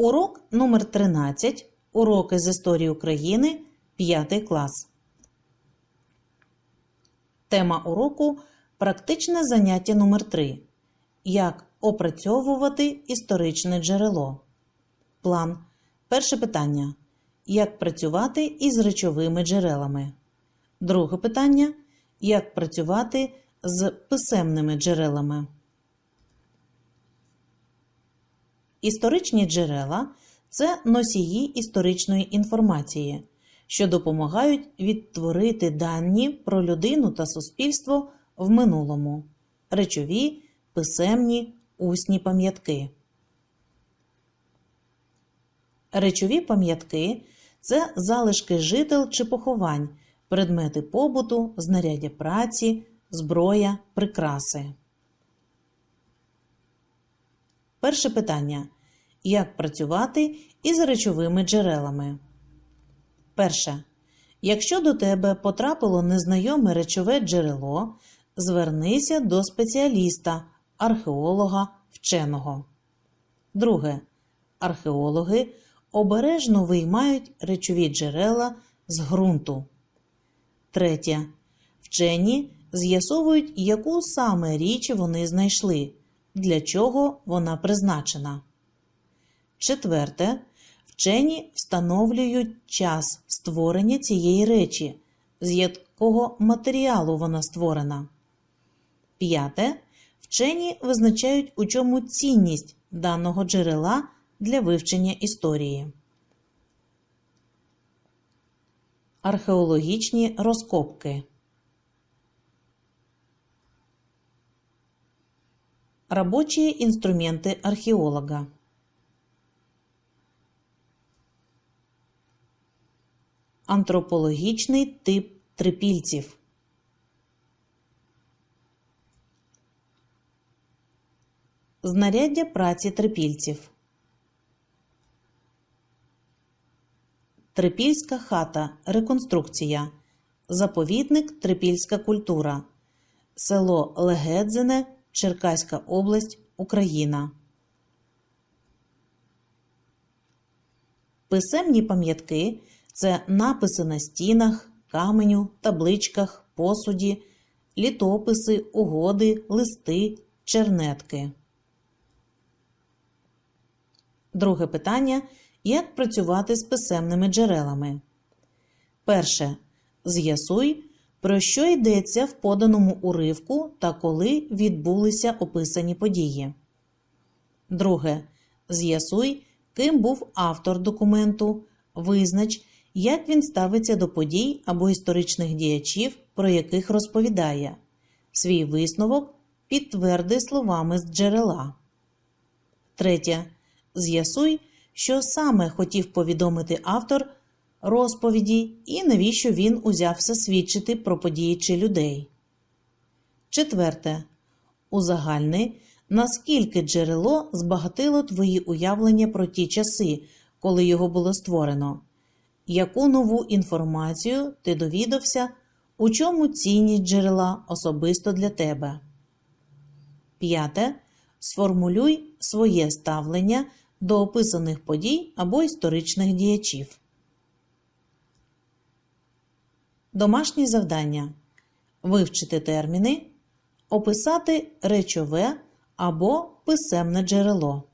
Урок номер 13. Уроки з історії України. 5 клас. Тема уроку практичне заняття номер 3. Як опрацьовувати історичне джерело. План. Перше питання. Як працювати із речовими джерелами. Друге питання. Як працювати з писемними джерелами. Історичні джерела це носії історичної інформації, що допомагають відтворити дані про людину та суспільство в минулому, речові, писемні, усні пам'ятки. Речові пам'ятки це залишки жител чи поховань, предмети побуту, знаряддя праці, зброя, прикраси. Перше питання. Як працювати із речовими джерелами? Перше. Якщо до тебе потрапило незнайоме речове джерело, звернися до спеціаліста, археолога, вченого. Друге. Археологи обережно виймають речові джерела з ґрунту. Третє. Вчені з'ясовують, яку саме річ вони знайшли, для чого вона призначена. Четверте. Вчені встановлюють час створення цієї речі, з якого матеріалу вона створена. П'яте. Вчені визначають, у чому цінність даного джерела для вивчення історії. Археологічні розкопки. Рабочие инструменты археолога. Антропологічний тип трипільців. Знаряддя праці трипільців. Трипільська хата. Реконструкція. Заповідник Трипільська культура. Село Легедзине. Черкаська область, Україна. Писемні пам'ятки це написи на стінах, каменю, табличках, посуді, літописи, угоди, листи, чернетки. Друге питання. Як працювати з писемними джерелами? Перше. З'ясуй, про що йдеться в поданому уривку та коли відбулися описані події. Друге. З'ясуй, ким був автор документу. Визнач, як він ставиться до подій або історичних діячів, про яких розповідає. Свій висновок підтверди словами з джерела. Третє. З'ясуй, що саме хотів повідомити автор розповіді і навіщо він узявся свідчити про події чи людей. Четверте. Узагальни, наскільки джерело збагатило твої уявлення про ті часи, коли його було створено, яку нову інформацію ти довідався, у чому цінність джерела особисто для тебе. П'яте. Сформулюй своє ставлення до описаних подій або історичних діячів. Домашні завдання вивчити терміни, описати речове або писемне джерело.